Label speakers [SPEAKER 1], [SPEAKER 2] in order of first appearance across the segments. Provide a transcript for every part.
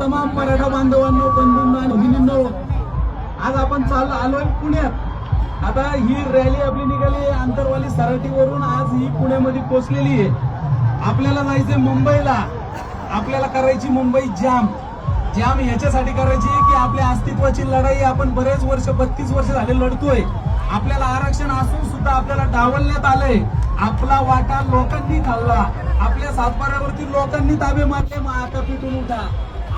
[SPEAKER 1] तमाम मराठा बांधवांनो बंधूंनो आणि भगिनींनो आज आपण चाल आलोय पुण्यात. आता ही रॅली आपली निघाली आंतरवाली सराटीवरून आज ही पुण्यामध्ये पोचलेली आहे. आपल्याला जायचंय मुंबईला. आपल्याला करायची मुंबई जाम जाम ह्याच्यासाठी करायची की आपल्या अस्तित्वाची लढाई आपण बरेच वर्ष बत्तीस वर्ष झाले लढतोय. आपल्याला आरक्षण असून सुद्धा आपल्याला डावलण्यात आलंय. आपला वाटा लोकांनी खाल्ला. आपल्या सातबाऱ्यावरती लोकांनी ताबे मारले. मग आता पिटून उठा.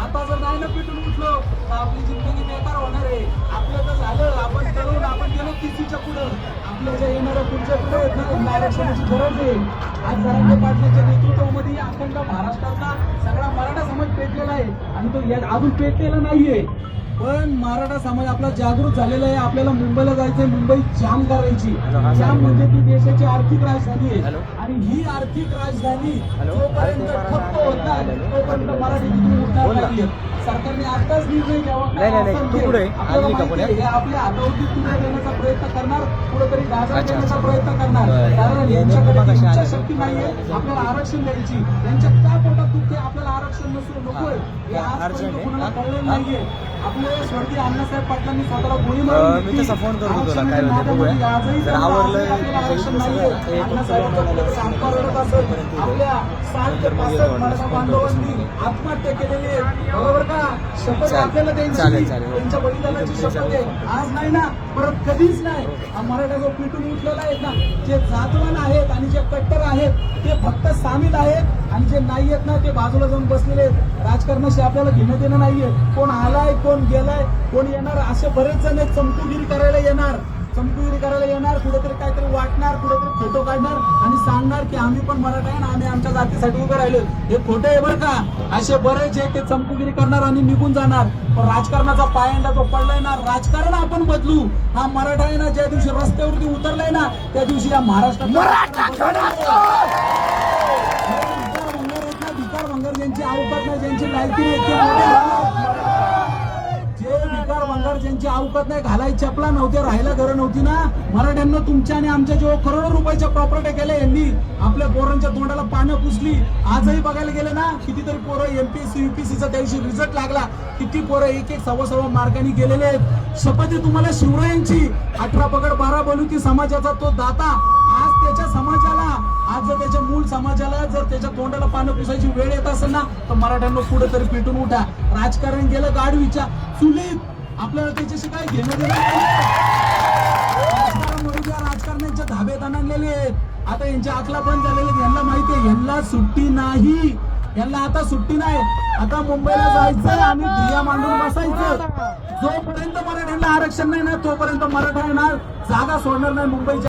[SPEAKER 1] आता जर नाही ना पिटून उठलो तर आपली जिंदगी बेकार होणार आहे. आपलं तर झालं आपण करून आपण गेलो किसीच्या पुढं? आपल्या ज्या येणाऱ्या पुढच्या पुढे आहेत ना आरक्षणाची गरज आहे. आज जरांगे पाटलाच्या नेतृत्वामध्ये अखंड महाराष्ट्रातला सगळा मराठा समाज पेटलेला आहे. आणि तो अजून पेटलेला नाहीये. पण मराठा समाज आपला जागृत झालेला आहे. आपल्याला मुंबईला जायचंय मुंबई जाम करायची. जाम म्हणजे ती देशाची आर्थिक राजधानी आहे. आणि ही आर्थिक राजधानी जोपर्यंत ठप्प होत नाही तोपर्यंत मराठी सरकारने आताच निर्णय घ्यावा? हे आपल्या हातावरती तुला देण्याचा प्रयत्न करणार कुठेतरी गाजर देण्याचा. प्रयत्न करणार. कारण यांच्याकडे
[SPEAKER 2] आले?
[SPEAKER 1] शक्ती नाहीये. आपल्याला आरक्षण द्यायची. त्यांच्या का पोटात दुखते आपल्याला आरक्षण नसू नकोय हे आजपर्यंत. कोणाला? कळलेलं
[SPEAKER 2] हा?
[SPEAKER 1] नाहीये.
[SPEAKER 2] मी. तसा फोन करतो तुला, काय म्हणते बघूया.
[SPEAKER 1] नादामध्ये आजही
[SPEAKER 2] जर
[SPEAKER 1] त्यांना
[SPEAKER 2] आवरलं,
[SPEAKER 1] आपल्याला आरक्षण
[SPEAKER 2] सगळं
[SPEAKER 1] नाहीये.
[SPEAKER 2] एक
[SPEAKER 1] अण्णासाहेबांचा
[SPEAKER 2] किलो
[SPEAKER 1] आपल्याला सांगता. रडत असेल. आपल्या सात ते पासष्ट मराठा बांधवांनी आत्महत्या केलेली आहे. बरोबर का? शपथ
[SPEAKER 2] चालेल. चालेल,
[SPEAKER 1] आज नाही ना परत कधीच नाही. हा मराठा जो पिटून उठलेला आहे ना जे जातवान आहेत आणि जे कट्टर आहेत ते फक्त सामील आहेत आणि जे नाही आहेत ना ते बाजूला जाऊन बसलेले आहेत. राजकारणाशी आपल्याला घेणं देणं नाहीये. कोण आलाय कोण गेलाय कोण येणार असे बरेच जण आहेत चमकुगिरी करायला येणार. चमकुगिरी करायला येणार कुठेतरी काहीतरी वाटणार कुठेतरी फोटो काढणार आणि सांगणार की आम्ही पण मराठा आहे आम्ही आमच्या जातीसाठी उभे राहिलो. हे खोटे आहे बरं का? असे बरेच आहे ते चमकुगिरी करणार आणि निघून जाणार. पण राजकारणाचा पायंडा जो पडलाय ना राजकारण आपण बदलू. हा मराठा आहे ना ज्या दिवशी रस्त्यावरती उतरलाय ना त्या दिवशी या महाराष्ट्रात भंगार ज्यांची अवकात नाही ज्यांची लायकी नाही ते मोठे ज्यांची अवकात नाही घालाय चपला नव्हत्या राहायला घरं नव्हती ना. मराठ्यांना तुमच्या आणि आमच्या जेव्हा करोडो रुपयाच्या प्रॉपर्टी केल्या यांनी आपल्या पोरांच्या तोंडाला पानं पुसली. आजही बघायला गेले ना कितीतरी पोरं एमपीएससी युपीएससीचा त्या दिवशी रिझल्ट लागला. किती पोरं एक एक सव्वा सव्वा मार्गाने गेलेले आहेत. शपथ तुम्हाला शिवरायांची. अठरा पगड बारा बलुकी समाजाचा तो दाता. समाजाला जर त्याच्या तोंडाला पानं पुसायची वेळ येत असेल ना तर मराठ्यांना पुढे तरी पेटून उठा. राजकारण गेलं गाडवीच्या चुलीत आपल्याला त्याच्याशी काय घेणं देणं नाही. राजकारण म्हणजे राजकारणाच्या धाब्यात आणलेले आहेत. आता यांच्या आकला पण झालेले यांना माहिती आहे यांना सुट्टी नाही. यांना आता सुट्टी नाही. आता मुंबईला जायचं आणि ठिया मांडून बसायचं. जोपर्यंत मराठ्यांना आरक्षण नाही ना तोपर्यंत मराठा येणार जागा सोडणार नाही मुंबईच्या.